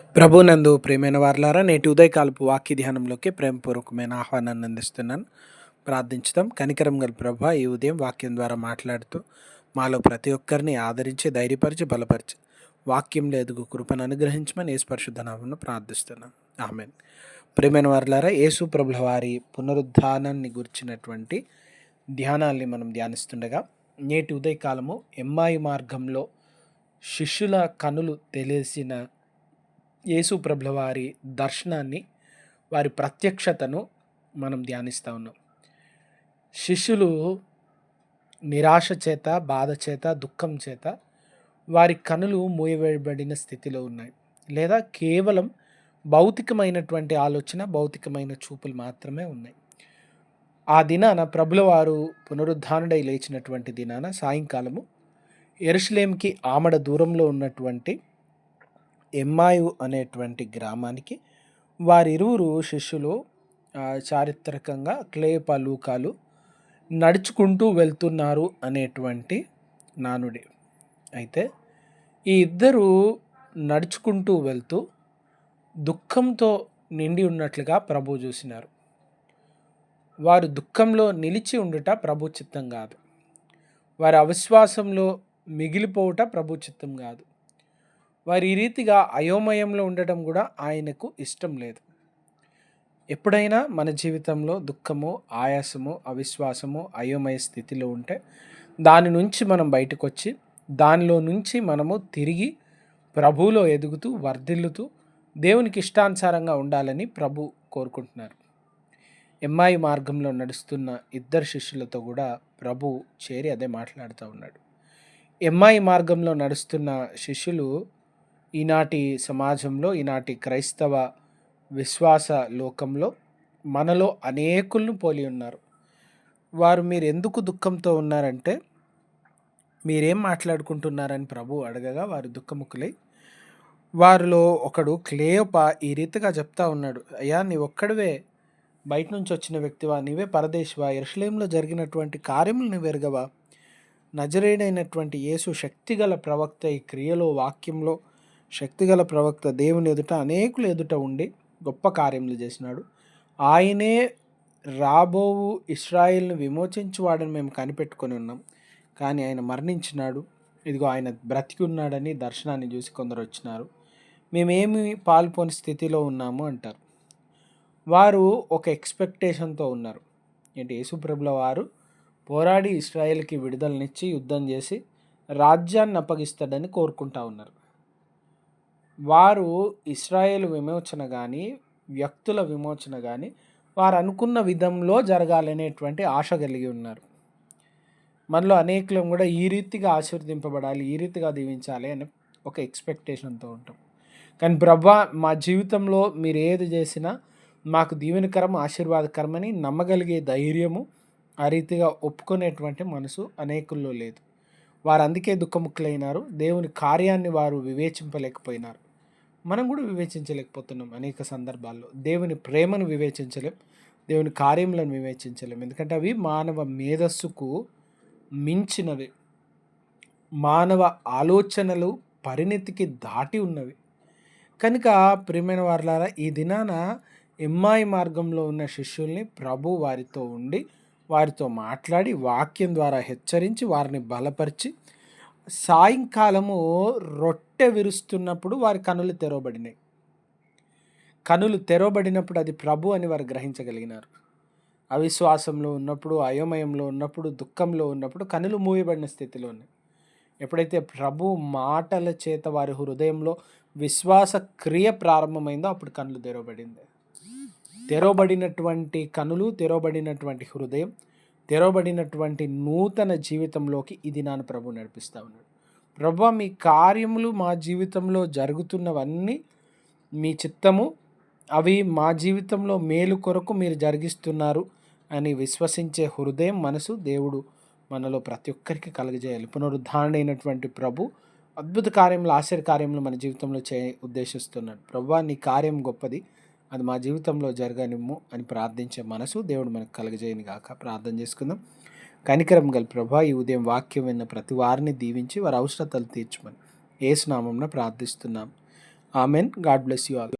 ప్రభునందు ప్రేమైన వారలారా నేటి ఉదయకాలపు వాక్య ధ్యానంలోకి ప్రేమపూర్వకమైన ఆహ్వానాన్ని అందిస్తున్నాను. ప్రార్థించుదాం. కనికరం గల ప్రభ ఈ ఉదయం వాక్యం ద్వారా మాట్లాడుతూ మాలో ప్రతి ఒక్కరిని ఆదరించి ధైర్యపరిచి బలపరిచి వాక్యంలో ఎదుగు కృపను అనుగ్రహించమని యేసు ప్రార్థిస్తున్నాను నామమున ఆమెన్. ప్రేమైన వారలారా యేసు ప్రభుల వారి పునరుద్ధానాన్ని గురించినటువంటి ధ్యానాల్ని మనం ధ్యానిస్తుండగా నేటి ఉదయకాలము ఎమ్మాయి మార్గంలో శిష్యుల కనులు తెలిసిన యేసు వారి దర్శనాన్ని వారి ప్రత్యక్షతను మనం ధ్యానిస్తూ ఉన్నాం. శిష్యులు నిరాశ చేత బాధ చేత దుఃఖం చేత వారి కనులు మూయవేయబడిన స్థితిలో ఉన్నాయి. లేదా కేవలం భౌతికమైనటువంటి ఆలోచన భౌతికమైన చూపులు మాత్రమే ఉన్నాయి. ఆ దినాన ప్రభుల వారు పునరుద్ధానుడై లేచినటువంటి దినాన సాయంకాలము ఎరుషులేంకి ఆమడ దూరంలో ఉన్నటువంటి ఎమ్మాయు అనేటువంటి గ్రామానికి వారిరువురు శిష్యులు చారిత్రకంగా క్లే పలూకాలు నడుచుకుంటూ వెళ్తున్నారు అనేటువంటి నానుడి. అయితే ఈ ఇద్దరు నడుచుకుంటూ వెళ్తూ దుఃఖంతో నిండి ఉన్నట్లుగా ప్రభు చూసినారు. వారు దుఃఖంలో నిలిచి ఉండుట ప్రభు చిత్తం కాదు. వారి అవిశ్వాసంలో మిగిలిపోవుట ప్రభు చిత్తం కాదు. వారు ఈ రీతిగా అయోమయంలో ఉండటం కూడా ఆయనకు ఇష్టం లేదు. ఎప్పుడైనా మన జీవితంలో దుఃఖము ఆయాసము అవిశ్వాసము అయోమయ స్థితిలో ఉంటే దాని నుంచి మనం బయటకు వచ్చి దానిలో నుంచి మనము తిరిగి ప్రభువులో ఎదుగుతూ వర్ధిల్లుతూ దేవునికి ఇష్టానుసారంగా ఉండాలని ప్రభు కోరుకుంటున్నారు. ఎమ్మాయి మార్గంలో నడుస్తున్న ఇద్దరు శిష్యులతో కూడా ప్రభు చేరి అదే మాట్లాడుతూ ఉన్నాడు. ఎమ్మాయి మార్గంలో నడుస్తున్న శిష్యులు ఈనాటి సమాజంలో ఈనాటి క్రైస్తవ విశ్వాస లోకంలో మనలో అనేకులను పోలి ఉన్నారు. వారు మీరు ఎందుకు దుఃఖంతో ఉన్నారంటే మీరేం మాట్లాడుకుంటున్నారని ప్రభు అడగగా వారు దుఃఖముఖులై వారిలో ఒకడు క్లేయప ఈ రీతిగా చెప్తా ఉన్నాడు అయ్యా నీ ఒక్కడివే బయట నుంచి వచ్చిన వ్యక్తివా? నీవే పరదేశివా? ఎరుసలేంలో జరిగినటువంటి కార్యములు నువ్వు ఎరగవా? నజరేడైనటువంటి యేసు శక్తిగల ప్రవక్త ఈ క్రియలో వాక్యంలో శక్తిగల ప్రవక్త దేవుని ఎదుట అనేకులు ఎదుట ఉండి గొప్ప కార్యములు చేసినాడు. ఆయనే రాబోవు ఇస్రాయిల్ను విమోచించువాడని మేము కనిపెట్టుకొని ఉన్నాం. కానీ ఆయన మరణించినాడు. ఇదిగో ఆయన బ్రతికి ఉన్నాడని దర్శనాన్ని చూసి కొందరు వచ్చినారు. మేమేమి పాల్పోని స్థితిలో ఉన్నాము అంటారు. వారు ఒక ఎక్స్పెక్టేషన్తో ఉన్నారు. ఏంటి? యేసుప్రభుల వారు పోరాడి ఇస్రాయేల్కి విడుదలనిచ్చి యుద్ధం చేసి రాజ్యాన్ని అప్పగిస్తాడని కోరుకుంటా ఉన్నారు. వారు ఇస్రాయేల్ విమోచన కానీ వ్యక్తుల విమోచన కానీ వారు అనుకున్న విధంలో జరగాలనేటువంటి ఆశ కలిగి ఉన్నారు. మనలో అనేకులం కూడా ఈ రీతిగా ఆశీర్వదింపబడాలి ఈ రీతిగా దీవించాలి అని ఒక ఎక్స్పెక్టేషన్తో ఉంటాం. కానీ ప్రభా మా జీవితంలో మీరు ఏది చేసినా మాకు దీవెనకరం ఆశీర్వాదకరమని నమ్మగలిగే ధైర్యము ఆ రీతిగా ఒప్పుకునేటువంటి మనసు అనేకుల్లో లేదు. వారు అందుకే దుఃఖముఖులైనారు దేవుని కార్యాన్ని వారు వివేచింపలేకపోయినారు. మనం కూడా వివేచించలేకపోతున్నాం అనేక సందర్భాల్లో. దేవుని ప్రేమను వివేచించలేం దేవుని కార్యములను వివేచించలేం. ఎందుకంటే అవి మానవ మేధస్సుకు మించినవి. మానవ ఆలోచనలు పరిణతికి దాటి ఉన్నవి. కనుక ప్రియమైన వారులారా ఈ దినాన ఎమ్మాయి మార్గంలో ఉన్న శిష్యుల్ని ప్రభు వారితో ఉండి వారితో మాట్లాడి వాక్యం ద్వారా హెచ్చరించి వారిని బలపరిచి సాయంకాలము రొట్టె విరుస్తున్నప్పుడు వారి కనులు తెరవబడినాయి కనులు తెరవబడినప్పుడు అది ప్రభు అని వారు గ్రహించగలిగినారు. అవిశ్వాసంలో ఉన్నప్పుడు అయోమయంలో ఉన్నప్పుడు దుఃఖంలో ఉన్నప్పుడు కనులు మూయబడిన స్థితిలో ఉన్నాయి ఎప్పుడైతే ప్రభు మాటల చేత వారి హృదయంలో విశ్వాస క్రియ ప్రారంభమైందో అప్పుడు కనులు తెరవబడింది. తెరవబడినటువంటి కనులు తెరవబడినటువంటి హృదయం తెరవబడినటువంటి నూతన జీవితంలోకి ఇది నాన్న ప్రభు నడిపిస్తూ ఉన్నాడు. ప్రభు మీ కార్యములు మా జీవితంలో జరుగుతున్నవన్నీ మీ చిత్తము అవి మా జీవితంలో మేలు కొరకు మీరు జరిగిస్తున్నారు అని విశ్వసించే హృదయం మనసు దేవుడు మనలో ప్రతి ఒక్కరికి కలుగజేయాలి. పునరుద్ధారణ అయినటువంటి ప్రభు అద్భుత కార్యములు ఆశ్చర్య కార్యములు మన జీవితంలో చే ఉద్దేశిస్తున్నాడు. ప్రభు నీ కార్యం గొప్పది. అది మా జీవితంలో జరగనిమ్ము అని ప్రార్థించే మనసు దేవుడు మనకు కలగజేయని గాక ప్రార్థన చేసుకుందాం. కనికరం గల ప్రభా ఈ ఉదయం వాక్యం విన్న ప్రతి వారిని దీవించి వారి అవసరతలు తీర్చమని ఏసునామంన ప్రార్థిస్తున్నాం. Amen. God bless you all.